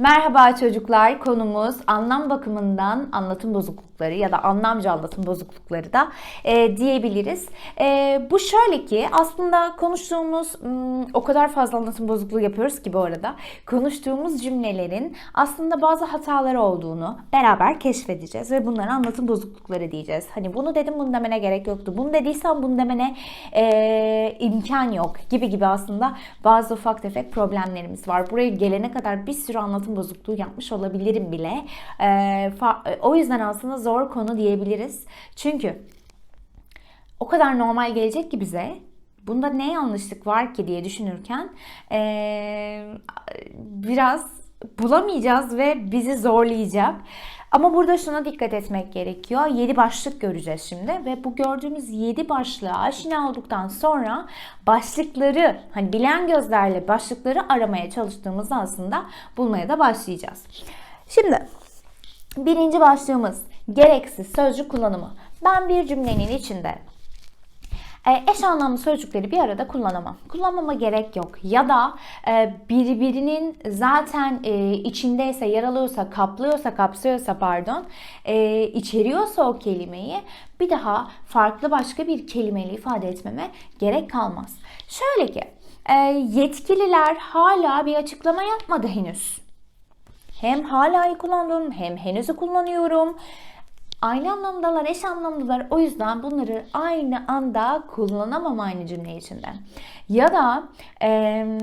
Merhaba çocuklar. Konumuz anlam bakımından anlatım bozuklukları ya da anlamcı anlatım bozuklukları da e, diyebiliriz. E, bu şöyle ki aslında konuştuğumuz o kadar fazla anlatım bozukluğu yapıyoruz ki bu arada konuştuğumuz cümlelerin aslında bazı hataları olduğunu beraber keşfedeceğiz ve bunlara anlatım bozuklukları diyeceğiz. Hani bunu dedim bunu demene gerek yoktu. Bunu dediysen bunu demene e, imkan yok gibi gibi aslında bazı ufak tefek problemlerimiz var. Buraya gelene kadar bir sürü anlatım bozukluğu yapmış olabilirim bile. E, fa- o yüzden aslında zor konu diyebiliriz. Çünkü o kadar normal gelecek ki bize bunda ne yanlışlık var ki diye düşünürken e, biraz bulamayacağız ve bizi zorlayacak. Ama burada şuna dikkat etmek gerekiyor. 7 başlık göreceğiz şimdi ve bu gördüğümüz 7 başlığa aşina olduktan sonra başlıkları hani bilen gözlerle başlıkları aramaya çalıştığımızda aslında bulmaya da başlayacağız. Şimdi birinci başlığımız gereksiz sözcük kullanımı. Ben bir cümlenin içinde eş anlamlı sözcükleri bir arada kullanamam. Kullanmama gerek yok. Ya da e, birbirinin zaten e, içindeyse, yer alıyorsa, kaplıyorsa, kapsıyorsa pardon, e, içeriyorsa o kelimeyi bir daha farklı başka bir kelimeyle ifade etmeme gerek kalmaz. Şöyle ki, e, yetkililer hala bir açıklama yapmadı henüz. Hem hala'yı kullandım hem henüzü kullanıyorum. Aynı anlamdalar, eş anlamdalar. O yüzden bunları aynı anda kullanamam aynı cümle içinde. Ya da e,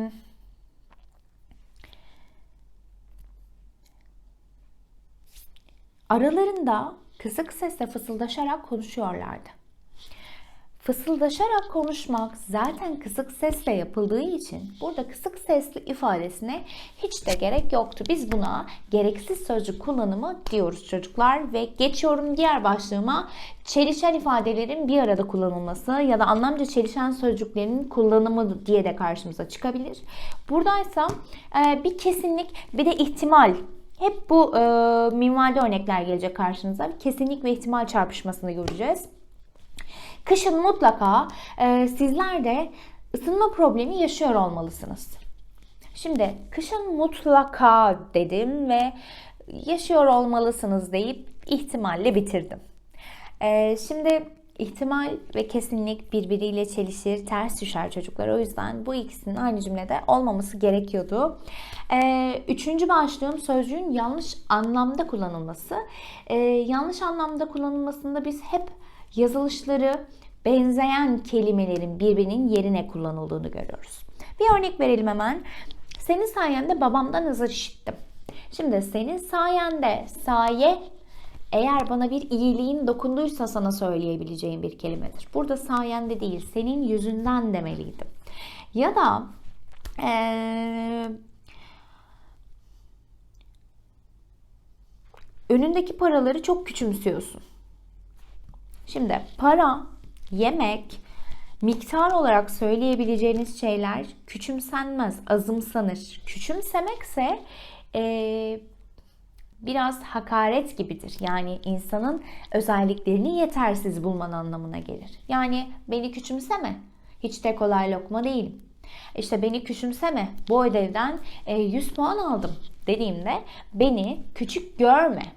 aralarında kısık sesle fısıldaşarak konuşuyorlardı. Fısıldaşarak konuşmak zaten kısık sesle yapıldığı için burada kısık sesli ifadesine hiç de gerek yoktu. Biz buna gereksiz sözcük kullanımı diyoruz çocuklar ve geçiyorum diğer başlığıma çelişen ifadelerin bir arada kullanılması ya da anlamca çelişen sözcüklerin kullanımı diye de karşımıza çıkabilir. Buradaysa e, bir kesinlik bir de ihtimal hep bu e, minvalde örnekler gelecek karşınıza. Kesinlik ve ihtimal çarpışmasını göreceğiz. Kışın mutlaka e, sizler de ısınma problemi yaşıyor olmalısınız. Şimdi kışın mutlaka dedim ve yaşıyor olmalısınız deyip ihtimalle bitirdim. E, şimdi ihtimal ve kesinlik birbiriyle çelişir, ters düşer çocuklar. O yüzden bu ikisinin aynı cümlede olmaması gerekiyordu. Ee, üçüncü başlığım sözcüğün yanlış anlamda kullanılması. Ee, yanlış anlamda kullanılmasında biz hep yazılışları benzeyen kelimelerin birbirinin yerine kullanıldığını görüyoruz. Bir örnek verelim hemen. Senin sayende babamdan azar işittim. Şimdi senin sayende saye eğer bana bir iyiliğin dokunduysa sana söyleyebileceğim bir kelimedir. Burada sayende değil, senin yüzünden demeliydim. Ya da ee, önündeki paraları çok küçümsüyorsun. Şimdi para, yemek, miktar olarak söyleyebileceğiniz şeyler küçümsenmez, azımsanır. Küçümsemekse ee, biraz hakaret gibidir. Yani insanın özelliklerini yetersiz bulman anlamına gelir. Yani beni küçümseme. Hiç de kolay lokma değilim. İşte beni küçümseme. Bu ödevden 100 puan aldım dediğimde beni küçük görme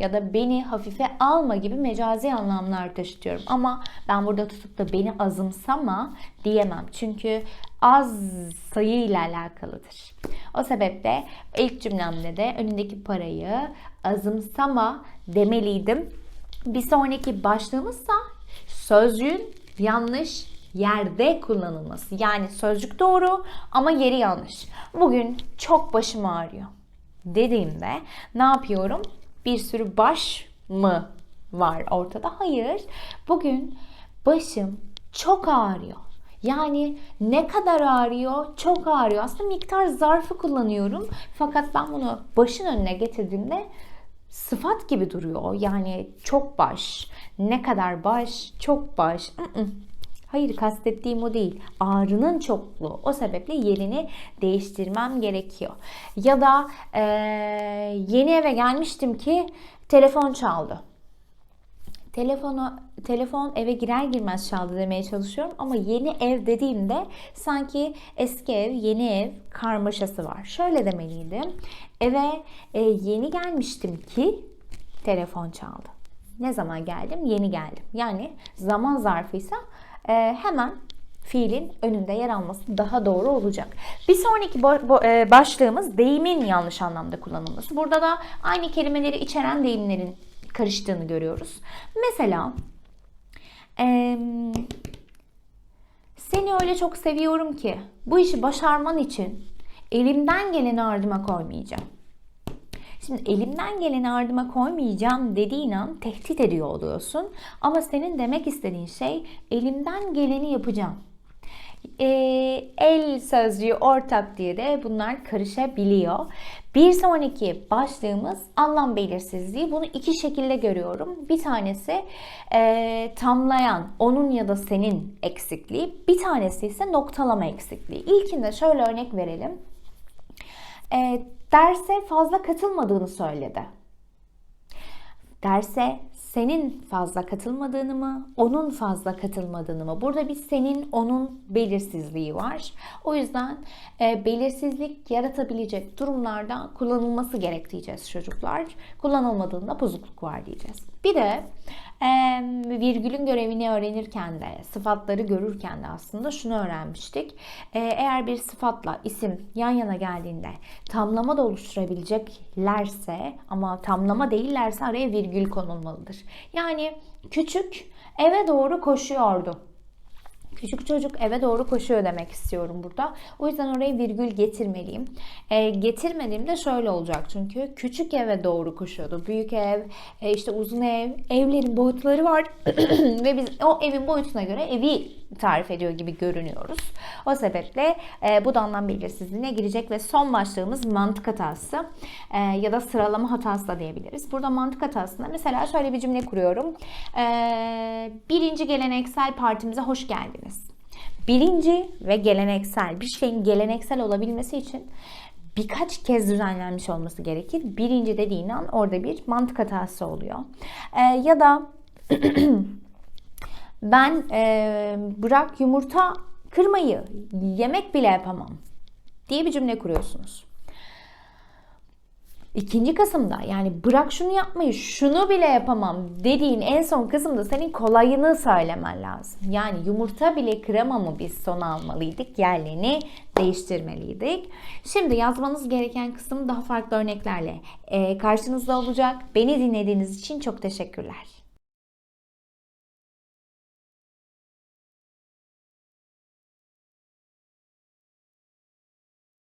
ya da beni hafife alma gibi mecazi anlamlar taşıtıyorum. Ama ben burada tutup da beni azımsama diyemem. Çünkü az sayı ile alakalıdır. O sebeple ilk cümlemde de önündeki parayı azımsama demeliydim. Bir sonraki başlığımızsa sözcüğün yanlış yerde kullanılması. Yani sözcük doğru ama yeri yanlış. Bugün çok başım ağrıyor dediğimde ne yapıyorum? Bir sürü baş mı var ortada? Hayır. Bugün başım çok ağrıyor. Yani ne kadar ağrıyor? Çok ağrıyor. Aslında miktar zarfı kullanıyorum. Fakat ben bunu başın önüne getirdiğimde sıfat gibi duruyor. Yani çok baş. Ne kadar baş? Çok baş. Hayır kastettiğim o değil. Ağrının çokluğu. O sebeple yerini değiştirmem gerekiyor. Ya da e, yeni eve gelmiştim ki telefon çaldı. telefonu telefon eve girer girmez çaldı demeye çalışıyorum ama yeni ev dediğimde sanki eski ev yeni ev karmaşası var. Şöyle demeliydim. Eve e, yeni gelmiştim ki telefon çaldı. Ne zaman geldim? Yeni geldim. Yani zaman zarfıysa hemen fiilin önünde yer alması daha doğru olacak. Bir sonraki e, başlığımız deyimin yanlış anlamda kullanılması. Burada da aynı kelimeleri içeren deyimlerin karıştığını görüyoruz. Mesela em, seni öyle çok seviyorum ki bu işi başarman için elimden geleni ardıma koymayacağım. Şimdi elimden geleni ardıma koymayacağım dediğin an tehdit ediyor oluyorsun. Ama senin demek istediğin şey elimden geleni yapacağım. Ee, el sözcüğü ortak diye de bunlar karışabiliyor. Bir sonraki başlığımız anlam belirsizliği. Bunu iki şekilde görüyorum. Bir tanesi e, tamlayan, onun ya da senin eksikliği. Bir tanesi ise noktalama eksikliği. İlkinde şöyle örnek verelim. E, derse fazla katılmadığını söyledi. Derse senin fazla katılmadığını mı, onun fazla katılmadığını mı? Burada bir senin, onun belirsizliği var. O yüzden e, belirsizlik yaratabilecek durumlarda kullanılması gerek diyeceğiz çocuklar. Kullanılmadığında bozukluk var diyeceğiz. Bir de e, virgülün görevini öğrenirken de, sıfatları görürken de aslında şunu öğrenmiştik. E, eğer bir sıfatla isim yan yana geldiğinde tamlama da oluşturabileceklerse ama tamlama değillerse araya virgül konulmalıdır. Yani küçük eve doğru koşuyordu. Küçük çocuk eve doğru koşuyor demek istiyorum burada. O yüzden oraya virgül getirmeliyim. E, getirmediğimde şöyle olacak çünkü küçük eve doğru koşuyordu. Büyük ev, e, işte uzun ev, evlerin boyutları var ve biz o evin boyutuna göre evi tarif ediyor gibi görünüyoruz. O sebeple e, bu anlam belirsizliğine girecek ve son başlığımız mantık hatası e, ya da sıralama hatası da diyebiliriz. Burada mantık hatasında mesela şöyle bir cümle kuruyorum. E, birinci geleneksel partimize hoş geldiniz. Birinci ve geleneksel bir şeyin geleneksel olabilmesi için birkaç kez düzenlenmiş olması gerekir. Birinci dediğin an orada bir mantık hatası oluyor. E, ya da ben e, bırak yumurta kırmayı yemek bile yapamam diye bir cümle kuruyorsunuz. İkinci kısımda yani bırak şunu yapmayı şunu bile yapamam dediğin en son kısımda senin kolayını söylemen lazım. Yani yumurta bile kıramamı biz son almalıydık. Yerlerini değiştirmeliydik. Şimdi yazmanız gereken kısım daha farklı örneklerle e, karşınızda olacak. Beni dinlediğiniz için çok teşekkürler.